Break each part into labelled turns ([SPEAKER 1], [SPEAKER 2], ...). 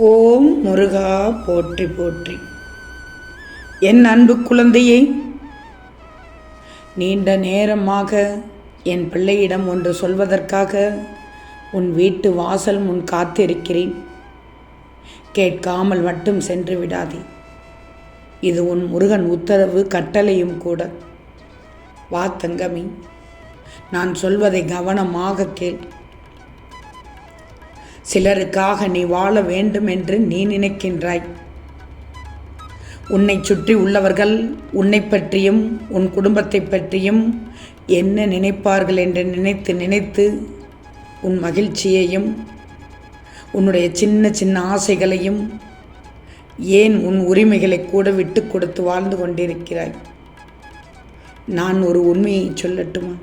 [SPEAKER 1] ஓம் முருகா போற்றி போற்றி. என் அன்பு குழந்தையே நீண்ட நேரமாக என் பிள்ளையிடம் ஒன்று சொல்வதற்காக உன் வீட்டு வாசல் முன் காத்திருக்கிறேன். கேட்காமல் மட்டும் சென்று விடாதே. இது உன் முருகன் உத்தரவு கட்டளையும் கூட. வா தங்கமி நான் சொல்வதை கவனமாக கேள். சிலருக்காக நீ வாழ வேண்டும் என்று நீ நினைக்கின்றாய். உன்னை சுற்றி உள்ளவர்கள் உன்னை பற்றியும் உன் குடும்பத்தை பற்றியும் என்ன நினைப்பார்கள் என்று நினைத்து நினைத்து உன் மகிழ்ச்சியையும் உன்னுடைய சின்ன சின்ன ஆசைகளையும் ஏன் உன் உரிமைகளை கூட விட்டு கொடுத்து வாழ்ந்து கொண்டிருக்கிறாய்? நான் ஒரு உண்மையை சொல்லட்டுமா?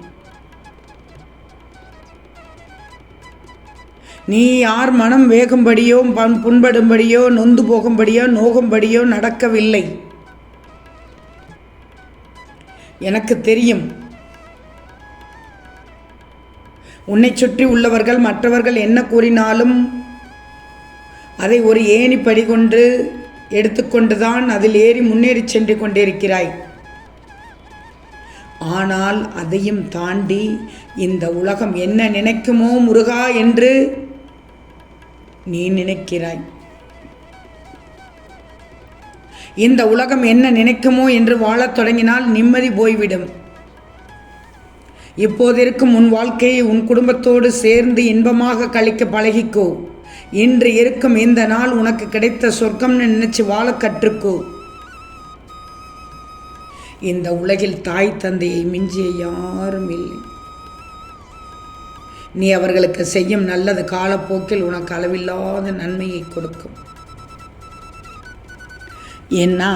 [SPEAKER 1] நீ யார் மனம் வேகும்படியோ பண் புண்படும்படியோ நொந்து போகும்படியோ நோகும்படியோ நடக்கவில்லை. எனக்கு தெரியும். உன்னை சுற்றி உள்ளவர்கள் மற்றவர்கள் என்ன கூறினாலும் அதை ஒரு ஏணிப்படி கொண்டு எடுத்துக்கொண்டுதான் அதில் ஏறி முன்னேறி சென்று கொண்டிருக்கிறாய். ஆனால் அதையும் தாண்டி இந்த உலகம் என்ன நினைக்குமோ முருகா என்று நீ நினைக்கிறாய். இந்த உலகம் என்ன நினைக்குமோ என்று வாழத் தொடங்கினால் நிம்மதி போய்விடும். இப்போதிருக்கும் உன் வாழ்க்கையை உன் குடும்பத்தோடு சேர்ந்து இன்பமாக கழிக்க பழகிக்கோ. இன்று இருக்கும் இந்த நாள் உனக்கு கிடைத்த சொர்க்கம்னு நினைச்சு வாழ கற்றுக்கோ. இந்த உலகில் தாய் தந்தையை மிஞ்சிய யாரும் இல்லை. நீ அவர்களுக்கு செய்யும் நல்லது காலப்போக்கில் உனக்கு அளவில்லாத நன்மையை கொடுக்கும். ஏன்னா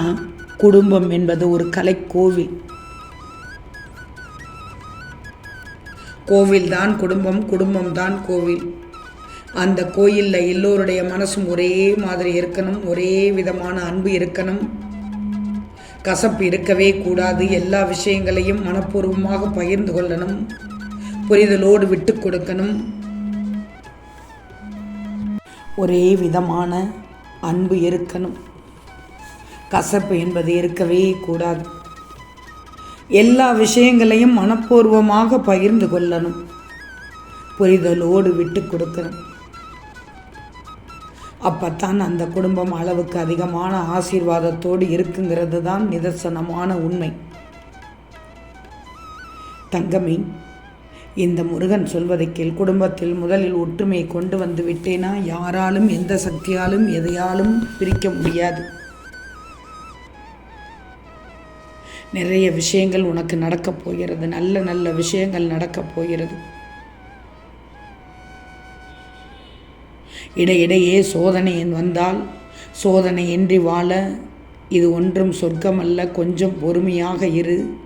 [SPEAKER 1] குடும்பம் என்பது ஒரு கலைக்கோவில். கோவில் தான் குடும்பம் குடும்பம் தான் கோவில். அந்த கோயிலில் எல்லோருடைய மனசும் ஒரே மாதிரி இருக்கணும் ஒரே விதமான அன்பு இருக்கணும். கசப்பு இருக்கவே கூடாது எல்லா விஷயங்களையும் மனப்பூர்வமாக பகிர்ந்து கொள்ளணும். புரிதலோடு விட்டு கொடுக்கணும். ஒரே விதமான அன்பு இருக்கணும். கசப்பு என்பது இருக்கவே கூடாது. எல்லா விஷயங்களையும் மனப்பூர்வமாக பகிர்ந்து கொள்ளணும். புரிதலோடு விட்டு கொடுக்கணும். அப்பத்தான் அந்த குடும்பம் அளவுக்கு அதிகமான ஆசீர்வாதத்தோடு இருக்குங்கிறது தான் நிதர்சனமான உண்மை. தங்கமே இந்த முருகன் சொல்வதை கேள் குடும்பத்தில் முதலில் ஒற்றுமையை கொண்டு வந்து விட்டேனா யாராலும் எந்த சக்தியாலும் எதையாலும் பிரிக்க முடியாது. நிறைய விஷயங்கள் உனக்கு நடக்கப் போகிறது. நல்ல நல்ல விஷயங்கள் நடக்கப் போகிறது. இடையிடையே சோதனை வந்தால் சோதனை இன்றி வாழ இது ஒன்றும் சொர்க்கமல்ல. கொஞ்சம் பொறுமையாக இரு.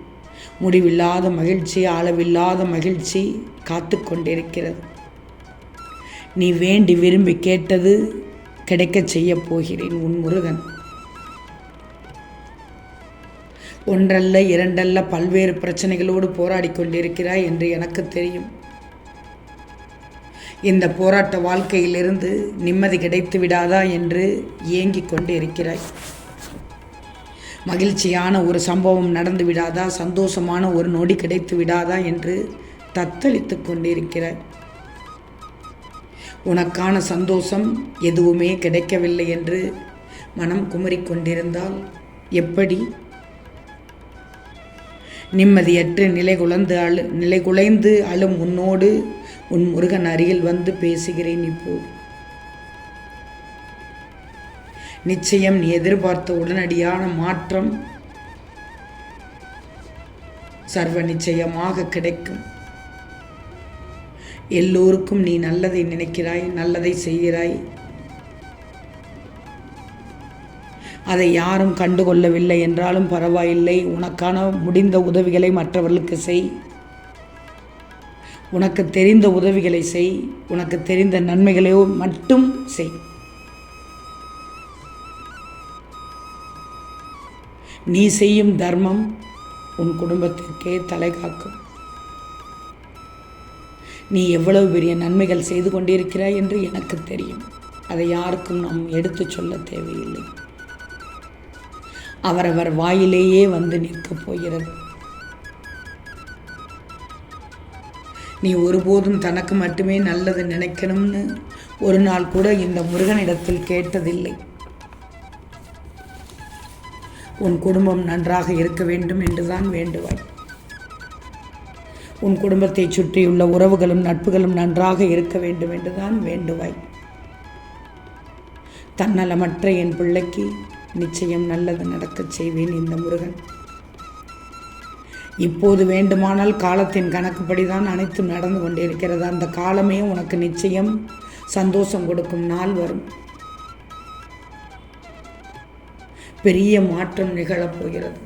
[SPEAKER 1] முடிவில்லாத மகிழ்ச்சி அளவில்லாத மகிழ்ச்சி காத்து கொண்டிருக்கிறது நீ வேண்டி விரும்பி கேட்டது கிடைக்கச் செய்யப் போகிறேன் உன் முருகன். ஒன்றல்ல இரண்டல்ல பல்வேறு பிரச்சனைகளோடு போராடி கொண்டிருக்கிறாய் என்று எனக்கு தெரியும். இந்த போராட்ட வாழ்க்கையிலிருந்து நிம்மதி கிடைத்து விடாதா என்று ஏங்கிக் கொண்டு இருக்கிறாய் மகிழ்ச்சியான ஒரு சம்பவம் நடந்து விடாதா? சந்தோஷமான ஒரு நொடி கிடைத்து விடாதா? என்று தத்தளித்து கொண்டிருக்கிறார். உனக்கான சந்தோஷம் எதுவுமே கிடைக்கவில்லை என்று மனம் குமரிக்கொண்டிருந்தால் எப்படி? நிம்மதியற்று நிலைகுலைந்து அழு நிலை குலைந்து அழும் உன்னோடு உன் முருகன் அருகில் வந்து பேசுகிறேன் இப்போது நிச்சயம் நீ எதிர்பார்த்த உடனடியான மாற்றம் சர்வ நிச்சயமாக கிடைக்கும். எல்லோருக்கும் நீ நல்லதை நினைக்கிறாய் நல்லதை செய்கிறாய். அதை யாரும் கண்டுகொள்ளவில்லை என்றாலும் பரவாயில்லை. உனக்கான முடிந்த உதவிகளை மற்றவர்களுக்கு செய். உனக்கு தெரிந்த உதவிகளை செய். உனக்கு தெரிந்த நன்மைகளையோ மட்டும் செய். நீ செய்யும் தர்மம் உன் குடும்பத்திற்கே தலை காக்கும். நீ எவ்வளவு பெரிய நன்மைகள் செய்து கொண்டிருக்கிறாய் என்று எனக்கு தெரியும். அதை யாருக்கும் நாம் எடுத்து சொல்ல தேவையில்லை. அவரவர் வாயிலேயே வந்து நிற்கப் போகிறது. நீ ஒருபோதும் தனக்கு மட்டுமே நல்லது நினைக்கணும்னு ஒரு நாள் கூட இந்த முருகனிடத்தில் கேட்டதில்லை. உன் குடும்பம் நன்றாக இருக்க வேண்டும் என்றுதான் வேண்டுவாய். உன் குடும்பத்தை சுற்றியுள்ள உறவுகளும் நட்புகளும் நன்றாக இருக்க வேண்டும் என்றுதான் வேண்டுவாய். தன்னலமற்ற என் பிள்ளைக்கு நிச்சயம் நல்லது நடக்கச் செய்வேன் இந்த முருகன். இப்போது வேண்டுமானால் காலத்தின் கணக்குப்படி தான் அனைத்தும் நடந்து கொண்டிருக்கிறது. அந்த காலமே உனக்கு நிச்சயம் சந்தோஷம் கொடுக்கும் நாள் வரும். பெரிய மாற்றம் நிகழப்போகிறது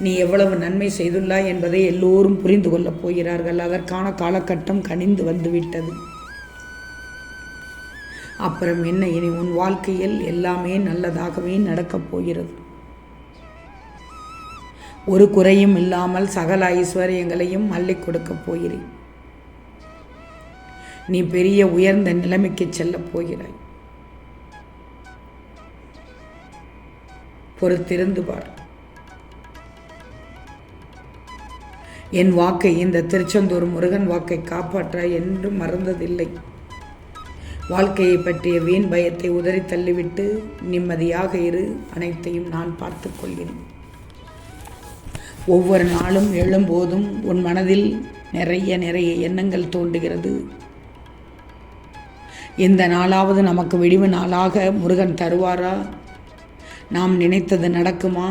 [SPEAKER 1] நீ எவ்வளவு நன்மை செய்துள்ளாய் என்பதை எல்லோரும் புரிந்து கொள்ளப் போகிறார்கள். அதற்கான காலகட்டம் கனிந்து வந்துவிட்டது. அப்புறம் என்ன? இனி உன் வாழ்க்கையில் எல்லாமே நல்லதாகவே நடக்கப் போகிறது. ஒரு குறையும் இல்லாமல் சகல ஐஸ்வர்யங்களையும் அள்ளி கொடுக்கப் போகிறேன். நீ பெரிய உயர்ந்த நிலைமைக்கு செல்லப் போகிறாய். பொறுத்திருந்து பார். என் வாக்கை இந்த திருச்செந்தூர் முருகன் வாக்கை காப்பாற்ற என்றும் மறந்ததில்லை. வாழ்க்கையை பற்றிய வீண் பயத்தை உதறி தள்ளிவிட்டு நிம்மதியாக இரு அனைத்தையும் நான் பார்த்து கொள்கிறேன். ஒவ்வொரு நாளும் எழும்போதும் உன் மனதில் நிறைய நிறைய எண்ணங்கள் தோன்றுகிறது. இந்த நாளாவது நமக்கு விடிவு நாளாக முருகன் தருவாரா? நாம் நினைத்தது நடக்குமா?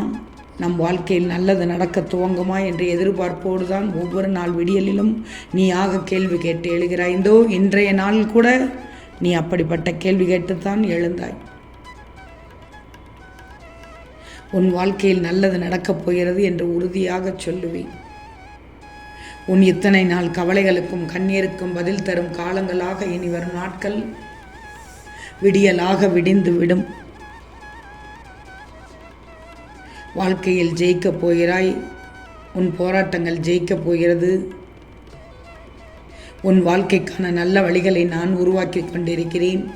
[SPEAKER 1] நம் வாழ்க்கையில் நல்லது நடக்க துவங்குமா என்ற எதிர்பார்ப்போடு தான் ஒவ்வொரு நாள் விடியலிலும் நீயாக கேள்வி கேட்டு எழுகிறாய். இந்தோ இன்றைய நாள் கூட நீ அப்படிப்பட்ட கேள்வி கேட்டுத்தான் எழுந்தாய். உன் வாழ்க்கையில் நல்லது நடக்கப் போகிறது என்று உறுதியாக சொல்லுவேன். உன் இத்தனை நாள் கவலைகளுக்கும் கண்ணீருக்கும் பதில் தரும் காலங்களாக இனி வரும் நாட்கள் விடியலாக விடிந்து விடும். வாழ்க்கையில் ஜெயிக்கப் போகிறாய். உன் போராட்டங்கள் ஜெயிக்கப் போகிறது. உன் வாழ்க்கைக்கான நல்ல வழிகளை நான் உருவாக்கி கொண்டிருக்கிறேன்.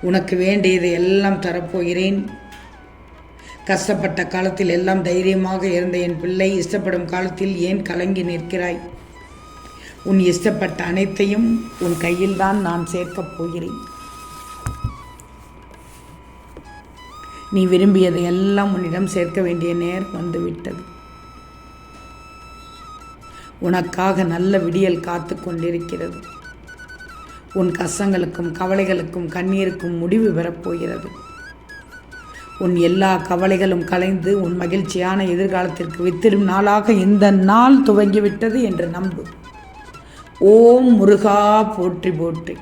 [SPEAKER 1] உனக்கு வேண்டியதை எல்லாம் தரப்போகிறேன். கஷ்டப்பட்ட காலத்தில் எல்லாம் தைரியமாக இருந்த என் பிள்ளை இஷ்டப்படும் காலத்தில் ஏன் கலங்கி நிற்கிறாய்? உன் இஷ்டப்பட்ட அனைத்தையும் உன் கையில்தான் நான் சேர்க்கப் போகிறேன். நீ விரும்பியதை எல்லாம் உன்னிடம் சேர்க்க வேண்டிய நேரம் வந்துவிட்டது. உனக்காக நல்ல விடியல் காத்து கொண்டிருக்கிறது. உன் கஷ்டங்களுக்கும் கவலைகளுக்கும் கண்ணீருக்கும் முடிவு பெறப்போகிறது. உன் எல்லா கவலைகளும் கலைந்து உன் மகிழ்ச்சியான எதிர்காலத்திற்கு வித்திடும் நாளாக இந்த நாள் துவங்கிவிட்டது என்று நம்பு. ஓம் முருகா போற்றி போற்றி.